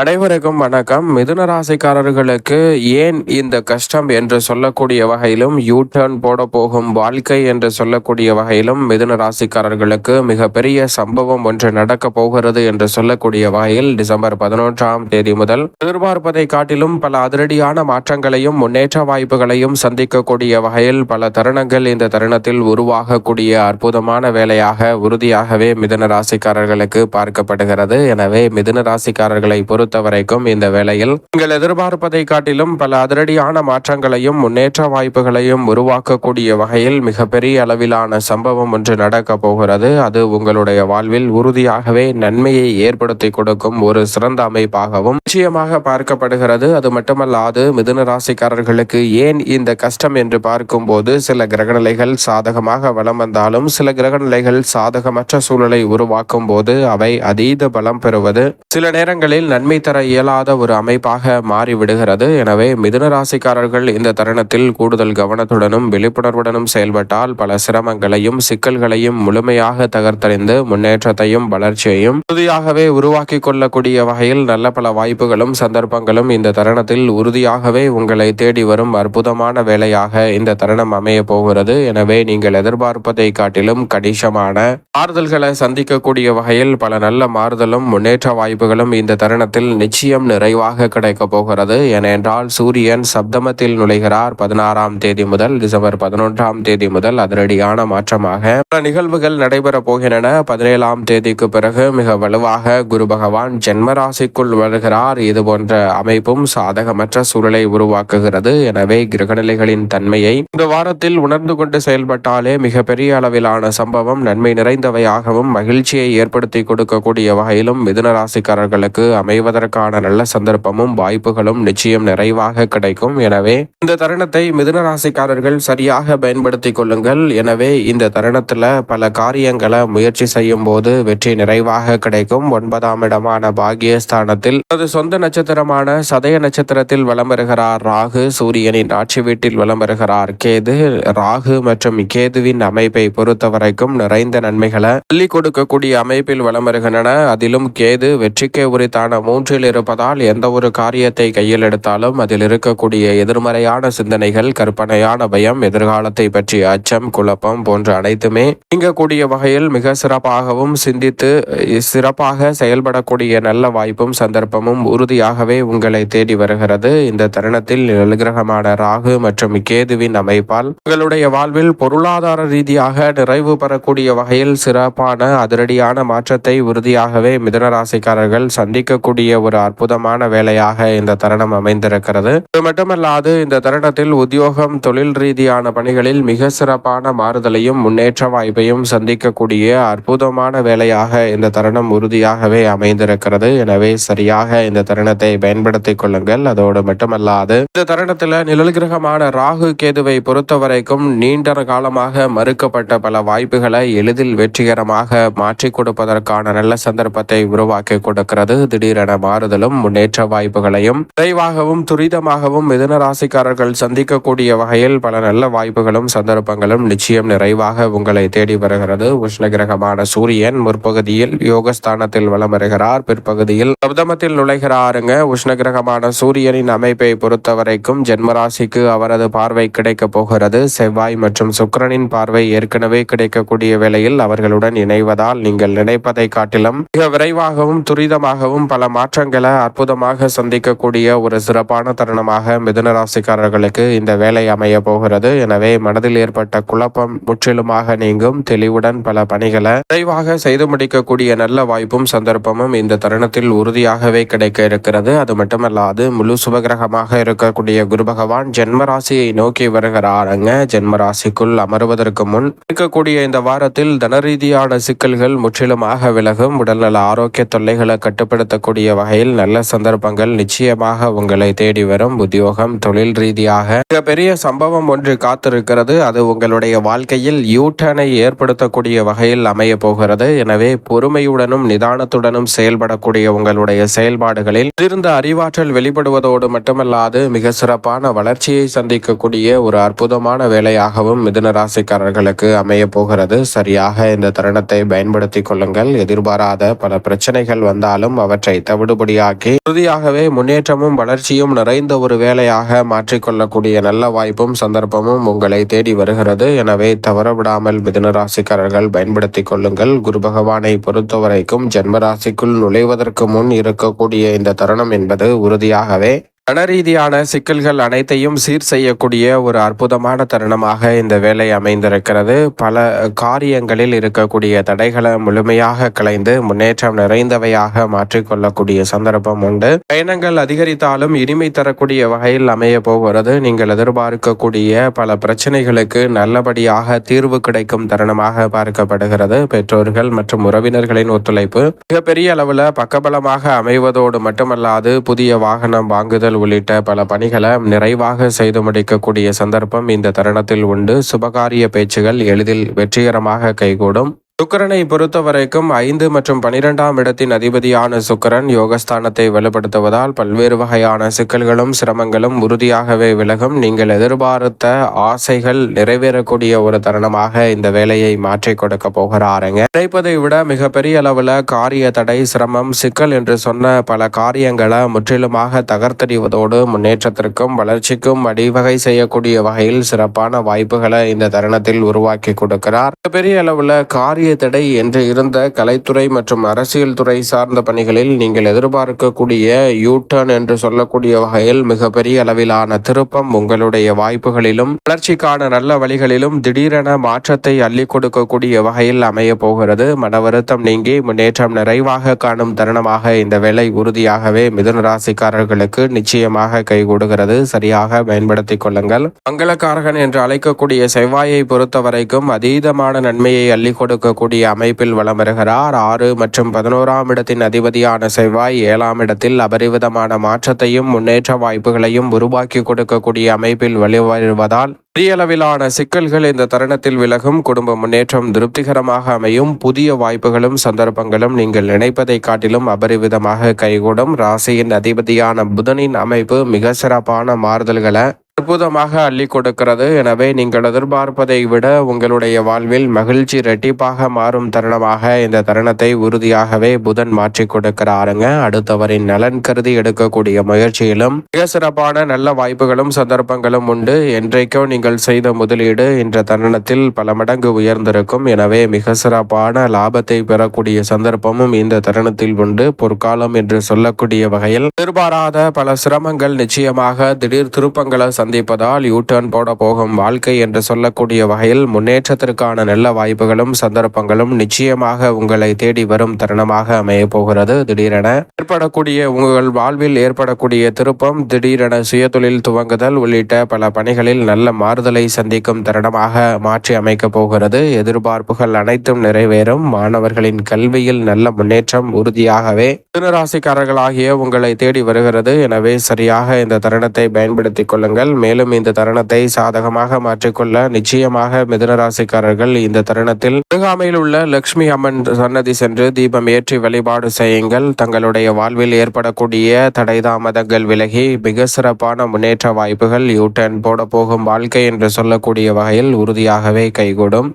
அனைவருக்கும் வணக்கம். மிதுன ராசிக்காரர்களுக்கு ஏன் இந்த கஷ்டம் என்று சொல்லக்கூடிய வகையிலும் யூ டர்ன் போட போகும் வாழ்க்கை என்று சொல்லக்கூடிய வகையிலும் மிதுன ராசிக்காரர்களுக்கு மிகப்பெரிய சம்பவம் ஒன்று நடக்க போகிறது என்று சொல்லக்கூடிய வகையில் டிசம்பர் பதினொன்றாம் தேதி முதல் எதிர்பார்ப்பதை காட்டிலும் பல அதிரடியான மாற்றங்களையும் முன்னேற்ற வாய்ப்புகளையும் சந்திக்கக்கூடிய வகையில் பல தருணங்கள் இந்த தருணத்தில் உருவாகக்கூடிய அற்புதமான வேலையாக உறுதியாகவே மிதுன ராசிக்காரர்களுக்கு பார்க்கப்படுகிறது. எனவே மிதுன ராசிக்காரர்களை பொறுத்த வரைக்கும் இந்த வேளையில் நீங்கள் எதிர்பார்ப்பதை காட்டிலும் பல அதிரடியான மாற்றங்களையும் முன்னேற்ற வாய்ப்புகளையும் உருவாக்கக்கூடிய வகையில் மிகப்பெரிய அளவிலான சம்பவம் ஒன்று நடக்க போகிறது. அது உங்களுடைய வாழ்வில் உறுதியாகவே நன்மையை ஏற்படுத்தி கொடுக்கும் ஒரு சிறந்த அமைப்பாகவும் நிச்சயமாக பார்க்கப்படுகிறது. அது மட்டுமல்லாது மிதுன ராசிக்காரர்களுக்கு ஏன் இந்த கஷ்டம் என்று பார்க்கும்போது சில கிரகநிலைகள் சாதகமாக வலம் வந்தாலும் சில கிரகநிலைகள் சாதகமற்ற சூழலை உருவாக்கும் போது அவை அதீத பலம் பெறுவது. சில நேரங்களில் நன்மை தர இயலாத ஒரு அமைப்பாக மாறிவிடுகிறது. எனவே மிதுன ராசிக்காரர்கள் இந்த தருணத்தில் கூடுதல் கவனத்துடனும் விழிப்புணர்வுடனும் செயல்பட்டால் பல சிரமங்களையும் சிக்கல்களையும் முழுமையாக தகர்த்தறிந்து முன்னேற்றத்தையும் வளர்ச்சியையும் உறுதியாகவே உருவாக்கி கொள்ளக்கூடிய வகையில் நல்ல பல வாய்ப்புகளும் சந்தர்ப்பங்களும் இந்த தருணத்தில் உறுதியாகவே உங்களை தேடி வரும் அற்புதமான வேலையாக இந்த தருணம் அமைய போகிறது. எனவே நீங்கள் எதிர்பார்ப்பதை காட்டிலும் கணிசமான மாறுதல்களை சந்திக்கக்கூடிய வகையில் பல நல்ல மாறுதலும் முன்னேற்ற வாய்ப்புகளும் இந்த தருணத்தில் நாட்களில் நிச்சயம் நிறைவாக கிடைக்க போகிறது. ஏனென்றால் சூரியன் சப்தமத்தில் நுழைகிறார் பதினாறாம் தேதி முதல் டிசம்பர் பதினொன்றாம் தேதி முதல் அதிரடியான மாற்றமாக பல நிகழ்வுகள் நடைபெறப் போகின்றன. பதினேழாம் தேதிக்கு பிறகு மிக வலுவாக குரு பகவான் ஜென்மராசிக்குள் வருகிறார். இது போன்ற அமைப்பும் சாதகமற்ற சூழலை உருவாக்குகிறது. எனவே கிரகநிலைகளின் தன்மையை இந்த வாரத்தில் உணர்ந்து கொண்டு செயல்பட்டாலே மிகப்பெரிய அளவிலான சம்பவம் நன்மை நிறைந்தவையாகவும் மகிழ்ச்சியை ஏற்படுத்தி கொடுக்கக்கூடிய வகையிலும் மிதுன ராசிக்காரர்களுக்கு அமைவதாக அதற்கான நல்ல சந்தர்ப்பமும் வாய்ப்புகளும் நிச்சயம் நிறைவாக கிடைக்கும். எனவே இந்த தருணத்தை மிதுன ராசிக்காரர்கள் சரியாக பயன்படுத்திக் கொள்ளுங்கள். எனவே இந்த தருணத்துல பல காரியங்களை முயற்சி செய்யும் போது வெற்றி நிறைவாக கிடைக்கும். ஒன்பதாம் இடமான பாகியஸ்தானத்தில் அது சொந்த நட்சத்திரமான சதய நட்சத்திரத்தில் வலம் வருகிறார் ராகு. சூரியனின் ஆட்சி வீட்டில் வலம் வருகிறார் கேது. ராகு மற்றும் கேதுவின் அமைப்பை பொறுத்த வரைக்கும் நிறைந்த நன்மைகளை அள்ளி கொடுக்கக்கூடிய அமைப்பில் வலம் வருகின்றன. அதிலும் கேது வெற்றிக்கே உரித்தான மூன்றில் இருப்பதால் எந்த ஒரு காரியத்தை கையில் எடுத்தாலும் அதில் இருக்கக்கூடிய எதிர்மறையான சிந்தனைகள் கற்பனையான பயம் எதிர்காலத்தை பற்றிய அச்சம் குழப்பம் போன்ற அனைத்துமே நீங்கக்கூடிய வகையில் மிக சிறப்பாகவும் சிந்தித்து சிறப்பாக செயல்படக்கூடிய நல்ல வாய்ப்பும் சந்தர்ப்பமும் உறுதியாகவே உங்களை தேடி வருகிறது. இந்த தருணத்தில் நிலகிரகமான ராகு மற்றும் கேதுவின் அமைப்பால் உங்களுடைய வாழ்வில் பொருளாதார ரீதியாக நிறைவு பெறக்கூடிய வகையில் சிறப்பான அதிரடியான மாற்றத்தை உறுதியாகவே மிதுன ராசிக்காரர்கள் சந்திக்கக்கூடிய ஒரு அற்புதமான வேலையாக இந்த தருணம் அமைந்திருக்கிறது. இது மட்டுமல்லாது இந்த தருணத்தில் உத்தியோகம் தொழில் ரீதியான பணிகளில் மிக சிறப்பான மாறுதலையும் முன்னேற்ற வாய்ப்பையும் சந்திக்கக்கூடிய அற்புதமான வேலையாக இந்த தருணம் உறுதியாகவே அமைந்திருக்கிறது. எனவே சரியாக இந்த தருணத்தை பயன்படுத்திக் கொள்ளுங்கள். அதோடு மட்டுமல்லாது இந்த தருணத்தில் நிழல் கிரகமான ராகு கேதுவை பொறுத்த வரைக்கும் நீண்ட காலமாக மறுக்கப்பட்ட பல வாய்ப்புகளை எளிதில் வெற்றிகரமாக மாற்றிக் கொடுப்பதற்கான நல்ல சந்தர்ப்பத்தை உருவாக்கி கொடுக்கிறது. திடீரென மாறுதலும் முன்னேற்ற வாய்ப்புகளையும் விரைவாகவும் துரிதமாகவும் மிதுன ராசிக்காரர்கள் சந்திக்கக்கூடிய வகையில் பல நல்ல வாய்ப்புகளும் சந்தர்ப்பங்களும் நிச்சயம் நிறைவாக உங்களை தேடி வருகிறது. உஷ்ண கிரகமான சூரியன் முற்பகுதியில் யோகஸ்தானத்தில் வலம் வருகிறார். பிற்பகுதியில் சப்தமத்தில் நுழைகிறாருங்க. உஷ்ண கிரகமான சூரியனின் அமைப்பை பொறுத்த வரைக்கும் ஜென்மராசிக்கு அவரது பார்வை கிடைக்கப் போகிறது. செவ்வாய் மற்றும் சுக்கரனின் பார்வை ஏற்கனவே கிடைக்கக்கூடிய வேளையில் அவர்களுடன் இணைவதால் நீங்கள் நினைப்பதை காட்டிலும் மிக விரைவாகவும் துரிதமாகவும் பல மாற்றங்களை அற்புதமாக சந்திக்கக்கூடிய ஒரு சிறப்பான தருணமாக மிதுன ராசிக்காரர்களுக்கு இந்த வேலை அமைய போகிறது. எனவே மனதில் ஏற்பட்ட குழப்பம் முற்றிலுமாக நீங்கும். தெளிவுடன் பல பணிகளை விரைவாக செய்து முடிக்கக்கூடிய நல்ல வாய்ப்பும் சந்தர்ப்பமும் இந்த தருணத்தில் உறுதியாகவே கிடைக்க இருக்கிறது. அது மட்டுமல்லாது முழு சுபகிரகமாக இருக்கக்கூடிய குரு பகவான் ஜென்ம ராசியை நோக்கி வருகிறாருங்க. ஜென்ம ராசிக்குள் அமருவதற்கு முன் இருக்கக்கூடிய இந்த வாரத்தில் தனரீதியான சிக்கல்கள் முற்றிலுமாக விலகும். உடல்நல ஆரோக்கிய தொல்லைகளை கட்டுப்படுத்தக்கூடிய வகையில் நல்ல சந்தர்ப்பங்கள் நிச்சயமாக உங்களை தேடி வரும். உத்தியோகம் தொழில் ரீதியாக மிகப்பெரிய சம்பவம் ஒன்று காத்திருக்கிறது. அது உங்களுடைய வாழ்க்கையில் யூட்டனை ஏற்படுத்தக்கூடிய வகையில் அமைய போகிறது. எனவே பொறுமையுடனும் நிதானத்துடனும் செயல்படக்கூடிய உங்களுடைய செயல்பாடுகளில் இருந்த அறிவாற்றல் வெளிப்படுவதோடு மட்டுமல்லாது மிக சிறப்பான வளர்ச்சியை சந்திக்கக்கூடிய ஒரு அற்புதமான வேலையாகவும் மிதுன ராசிக்காரர்களுக்கு அமைய போகிறது. சரியாக இந்த தருணத்தை பயன்படுத்திக் கொள்ளுங்கள். எதிர்பாராத பல பிரச்சனைகள் வந்தாலும் அவற்றை தவிர விடுபடியாக்கி உறுதியாகவே முன்னேற்றமும் வளர்ச்சியும் நிறைந்த ஒரு வேலையாக மாற்றிக்கொள்ளக்கூடிய நல்ல வாய்ப்பும் சந்தர்ப்பமும் உங்களை தேடி வருகிறது. எனவே தவறவிடாமல் மிதுன ராசிக்காரர்கள் பயன்படுத்திக் கொள்ளுங்கள். குரு பகவானை பொறுத்தவரைக்கும் ஜென்மராசிக்குள் நுழைவதற்கு முன் இருக்கக்கூடிய இந்த தருணம் என்பது உறுதியாகவே மனரீதியான சிக்கல்கள் அனைத்தையும் சீர் செய்யக்கூடிய ஒரு அற்புதமான தருணமாக இந்த வேலை அமைந்திருக்கிறது. பல காரியங்களில் இருக்கக்கூடிய தடைகளை முழுமையாக கலைந்து முன்னேற்றம் நிறைந்தவையாக மாற்றிக்கொள்ளக்கூடிய சந்தர்ப்பம் உண்டு. பயணங்கள் அதிகரித்தாலும் இனிமை தரக்கூடிய வகையில் அமைய போகிறது. நீங்கள் எதிர்பார்க்கக்கூடிய பல பிரச்சனைகளுக்கு நல்லபடியாக தீர்வு கிடைக்கும் தருணமாக பார்க்கப்படுகிறது. பெற்றோர்கள் மற்றும் உறவினர்களின் ஒத்துழைப்பு மிகப்பெரிய அளவில் பக்கபலமாக அமைவதோடு மட்டுமல்லாது புதிய வாகனம் வாங்குதல் உள்ளிட்ட பல பணிகளை நிறைவாக செய்து முடிக்கக்கூடிய சந்தர்ப்பம் இந்த தருணத்தில் உண்டு. சுபகாரிய பேச்சுகள் எளிதில் வெற்றிகரமாக கைகூடும். சுக்கரனை பொறுத்த வரைக்கும் ஐந்து மற்றும் பனிரெண்டாம் இடத்தின் அதிபதியான சுக்கரன் யோகஸ்தானத்தை வலுப்படுத்துவதால் பல்வேறு வகையான சிக்கல்களும் சிரமங்களும் உறுதியாகவே விலகும். நீங்கள் எதிர்பார்த்த ஆசைகள் நிறைவேறக்கூடிய ஒரு தருணமாக இந்த வேலையை மாற்றி கொடுக்க போகிறாருங்க. நினைப்பதை விட மிகப்பெரிய அளவில் காரிய தடை சிரமம் சிக்கல் என்று சொன்ன பல காரியங்களை முற்றிலுமாக தகர்த்தறிவதோடு முன்னேற்றத்திற்கும் வளர்ச்சிக்கும் வழிவகை செய்யக்கூடிய வகையில் சிறப்பான வாய்ப்புகளை இந்த தருணத்தில் உருவாக்கி கொடுக்கிறார். மிகப்பெரிய அளவில் காரிய காரிய தடை என்று இருந்த கலைத்துறை மற்றும் அரசியல் துறை சார்ந்த பணிகளில் நீங்கள் எதிர்பார்க்கக்கூடிய யூட்டர்ன் என்று சொல்லக்கூடிய வகையில் மிகப்பெரிய அளவிலான திருப்பம் உங்களுடைய வாய்ப்புகளிலும் வளர்ச்சிக்கான நல்ல வழிகளிலும் திடீரென மாற்றத்தை அள்ளி கொடுக்கக்கூடிய வகையில் அமைய போகிறது. மன வருத்தம் நீங்கி முன்னேற்றம் நிறைவாக காணும் தருணமாக இந்த வேலை உறுதியாகவே மிதுன ராசிக்காரர்களுக்கு நிச்சயமாக கைகூடுகிறது சரியாக பயன்படுத்திக் கொள்ளுங்கள். மங்களக்காரகன் என்று அழைக்கக்கூடிய செவ்வாயை பொறுத்த வரைக்கும் அதீதமான நன்மையை அள்ளி கொடுக்க கூடிய அமைப்பில் வலம் வருகிறார். ஆறு மற்றும் பதினோராம் இடத்தின் அதிபதியான செவ்வாய் ஏழாம் இடத்தில் அபரிவிதமான மாற்றத்தையும் முன்னேற்ற வாய்ப்புகளையும் உருவாக்கி கொடுக்கக்கூடிய அமைப்பில் வழிவருவதால் பெரிய அளவிலான சிக்கல்கள் இந்த தருணத்தில் விலகும். குடும்ப முன்னேற்றம் திருப்திகரமாக அமையும். புதிய வாய்ப்புகளும் சந்தர்ப்பங்களும் நீங்கள் நினைப்பதை காட்டிலும் அபரிவிதமாக கைகூடும். ராசியின் அதிபதியான புதனின் அமைப்பு மிக சிறப்பான மாறுதல்களை அற்புதமாக அள்ளி கொடுக்கிறது. எனவே நீங்கள் எதிர்பார்ப்பதை விட உங்களுடைய வாழ்வில் மகிழ்ச்சி ரெட்டிப்பாக மாறும் தருணமாக இந்த தருணத்தை உறுதியாகவே புதன் மாற்றி கொடுக்கிறாருங்க. அடுத்தவரின் நலன் கருதி எடுக்கக்கூடிய முயற்சியிலும் மிக சிறப்பான நல்ல வாய்ப்புகளும் சந்தர்ப்பங்களும் உண்டு. என்றைக்கோ நீங்கள் செய்த முதலீடு இந்த தருணத்தில் பல மடங்கு உயர்ந்திருக்கும். எனவே மிக சிறப்பான லாபத்தை பெறக்கூடிய சந்தர்ப்பமும் இந்த தருணத்தில் உண்டு. பொற்காலம் என்று சொல்லக்கூடிய வகையில் எதிர்பாராத பல சிரமங்கள் நிச்சயமாக திடீர் திருப்பங்களை சந்திப்பதால் யூ டர்ன் போட போகும் வாழ்க்கை என்று சொல்லக்கூடிய வகையில் முன்னேற்றத்திற்கான நல்ல வாய்ப்புகளும் சந்தர்ப்பங்களும் நிச்சயமாக உங்களை தேடி வரும் தருணமாக அமைய போகிறது. திடீரென ஏற்படக்கூடிய உங்கள் வாழ்வில் ஏற்படக்கூடிய திருப்பம் திடீரென சுயதொழில் துவங்குதல் உள்ளிட்ட பல பணிகளில் நல்ல மாறுதலை சந்திக்கும் தருணமாக மாற்றி அமைக்க போகிறது. எதிர்பார்ப்புகள் அனைத்தும் நிறைவேறும். மாணவர்களின் கல்வியில் நல்ல முன்னேற்றம் உறுதியாகவே தினராசிக்காரர்களாகிய உங்களை தேடி வருகிறது. எனவே சரியாக இந்த தருணத்தை பயன்படுத்திக் கொள்ளுங்கள். மேலும் இந்த தருணத்தை சாதகமாக மாற்றிக்கொள்ள நிச்சயமாக மிதுனராசிக்காரர்கள் இந்த தருணத்தில் அருகாமையில் உள்ள லட்சுமி அம்மன் சன்னதி சென்று தீபம் ஏற்றி வழிபாடு செய்யுங்கள். தங்களுடைய வாழ்வில் ஏற்படக்கூடிய தடை தாமதங்கள் விலகி மிக சிறப்பான முன்னேற்ற வாய்ப்புகள் யூட்டன் போட போகும் வாழ்க்கை என்று சொல்லக்கூடிய வகையில் உறுதியாகவே கைகூடும்.